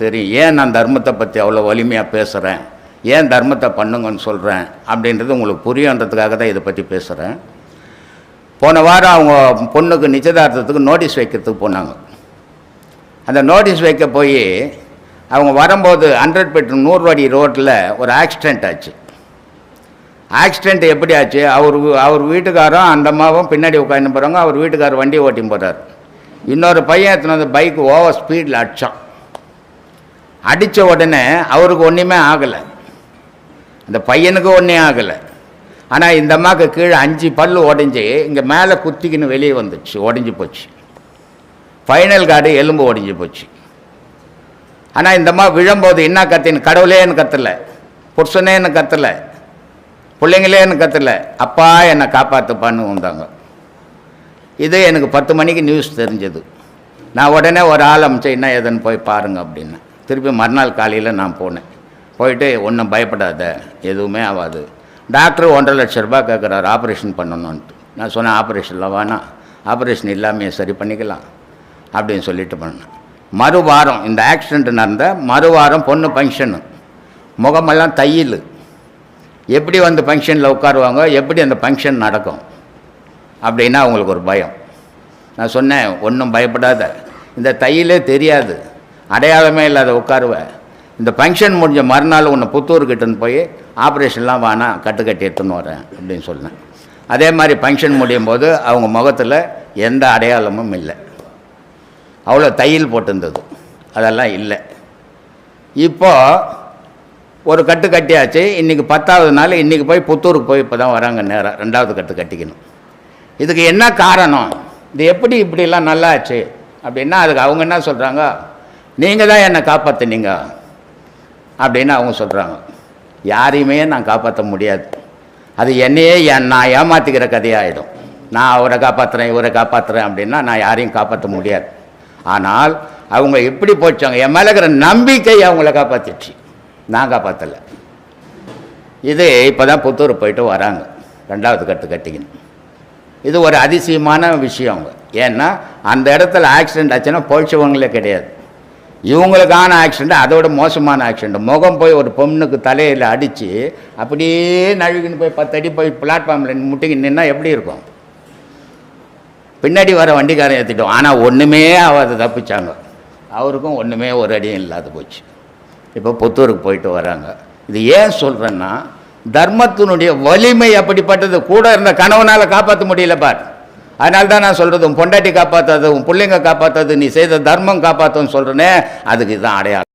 தெரியும் ஏன் நான் தர்மத்தை பற்றி அவ்வளோ வலிமையாக பேசுகிறேன் ஏன் தர்மத்தை பண்ணுங்கன்னு சொல்கிறேன் அப்படின்றது உங்களுக்கு புரியுன்றதுக்காக தான் இதை பற்றி பேசுகிறேன் போன வாரம் அவங்க பொண்ணுக்கு நிச்சயதார்த்தத்துக்கு நோட்டீஸ் வைக்கிறதுக்கு போனாங்க. அந்த நோட்டீஸ் வைக்க போய் அவங்க வரும்போது ஹண்ட்ரட் பெட்ரூம் நூறுவாடி ரோட்டில் ஒரு ஆக்சிடெண்ட் ஆச்சு. ஆக்சிடெண்ட் எப்படி ஆச்சு? அவர் அவர் வீட்டுக்காரரும் அந்த அம்மாவும் பின்னாடி உட்காந்து போகிறாங்க அவர் வீட்டுக்காரர் வண்டி ஓட்டின்னு போகிறார் இன்னொரு பையன் எத்தனை அந்த பைக் ஓவர் ஸ்பீடில் அடிச்சான். அடித்த உடனே அவருக்கு ஒன்றுமே ஆகலை. அந்த பையனுக்கு ஒன்றே ஆகலை. ஆனால் இந்த அம்மாவுக்கு கீழே அஞ்சு பல்லு உடஞ்சி இங்கே மேலே குத்திக்கின்னு வெளியே வந்துச்சு உடஞ்சி போச்சு. ஃபைனல் கார்டு எலும்பு உடஞ்சி போச்சு. ஆனால் இந்த அம்மா விழும்போது என்ன கத்தின்னு கடவுளேன்னு கத்தலை புருஷனேன்னு கத்தலை பிள்ளைங்களேன்னு கத்தலை அப்பா என்னை காப்பாற்றுப்பான்னு வந்தாங்க. இது எனக்கு பத்து மணிக்கு நியூஸ் தெரிஞ்சது. நான் உடனே ஒரு ஆள் அமைச்சேன் என்ன ஏதுன்னு போய் பாருங்க அப்படின்னு. திருப்பி மறுநாள் காலையில் நான் போனேன். போயிட்டு ஒன்றும் பயப்படாத எதுவுமே ஆகாது டாக்டர் ஒன்றரை லட்ச ரூபாய் கேட்குறாரு ஆப்ரேஷன் பண்ணணுன்ட்டு நான் சொன்னேன் ஆப்ரேஷனில் வேணாம். ஆப்ரேஷன் இல்லாமையே சரி பண்ணிக்கலாம் அப்படின்னு சொல்லிட்டு பண்ணேன் மறுவாரம் இந்த ஆக்சிடெண்ட் நடந்த மறுவாரம் பொண்ணு ஃபங்க்ஷனு முகமெல்லாம் தையல். எப்படி வந்து ஃபங்க்ஷனில் உட்காருவாங்க எப்படி அந்த ஃபங்க்ஷன் நடக்கும் அப்படின்னா அவங்களுக்கு ஒரு பயம். நான் சொன்னேன் ஒன்றும் பயப்படாத. இந்த தையலே தெரியாது. அடையாளமே இல்லாத உட்காருவேன் இந்த ஃபங்க்ஷன் முடிஞ்ச மறுநாள் உன்னை புத்தூர்கிட்டன்னு போய் ஆப்ரேஷன்லாம் வேணாம் கட்டு கட்டி எடுத்துன்னு வரேன் அப்படின்னு சொன்னேன். அதே மாதிரி ஃபங்க்ஷன் முடியும் போது அவங்க முகத்தில் எந்த அடையாளமும் இல்லை. அவ்வளோ தையல் போட்டிருந்தது. அதெல்லாம் இல்லை. இப்போ ஒரு கட்டு கட்டியாச்சு இன்றைக்கி பத்தாவது நாள் இன்றைக்கி போய் புத்தூருக்கு போய் இப்போ தான் வராங்க நேரம் ரெண்டாவது கட்டு கட்டிக்கணும். இதுக்கு என்ன காரணம்? இது எப்படி இப்படிலாம் நல்லா ஆச்சு அப்படின்னா அதுக்கு அவங்க என்ன சொல்கிறாங்க நீங்கள் தான் என்னை காப்பாற்றினீங்க அப்படின்னு அவங்க சொல்கிறாங்க யாரையுமே நான் காப்பாற்ற முடியாது. அது என்னையே என் நான் ஏமாற்றிக்கிற கதையாகிடும் நான் அவரை காப்பாற்றுறேன் இவரை காப்பாற்றுறேன் அப்படின்னா நான் யாரையும் காப்பாற்ற முடியாது. ஆனால் அவங்க எப்படி போச்சாங்க. என் மேலே இருக்கிற நம்பிக்கை அவங்கள காப்பாற்றிடுச்சு நான் காப்பாற்றலை இது இப்போ தான் புத்தூர் போயிட்டு வராங்க. ரெண்டாவது கட்டு கட்டிக்கின்னு. இது ஒரு அதிசயமான விஷயம் அவங்க. ஏன்னா அந்த இடத்துல ஆக்சிடெண்ட் ஆச்சுன்னா பொழிச்சவங்களே கிடையாது. இவங்களுக்கான ஆக்சிடெண்ட் அதோட மோசமான ஆக்சிடெண்ட் முகம் போய் ஒரு பொண்ணுக்கு தலையில் அடித்து அப்படியே நழுவின்னு போய் பத்து அடி போய் பிளாட்ஃபார்மில் முட்டிக்கு நின்னா எப்படி இருக்கும்? பின்னாடி வர வண்டிக்காரன் ஏற்றிட்டோம் ஆனால் ஒன்றுமே ஆகாது தப்பிச்சாங்க. அவருக்கும் ஒன்றுமே ஒரு அடியும் இல்லாத போச்சு. இப்போ புத்தூருக்கு போயிட்டு வராங்க. இது ஏன் சொல்கிறேன்னா தர்மத்தினுடைய வலிமை அப்படிப்பட்டது. கூட இருந்த கணவனால் காப்பாற்ற முடியல பார். அதனால தான் நான் சொல்கிறது உன் பொண்டாட்டி காப்பாற்றாது உன் பிள்ளைங்க காப்பாற்றாது நீ செய்த தர்மம் காப்பாற்றுன்னு சொல்கிறேனே அதுக்கு இதுதான் அடையாளம்.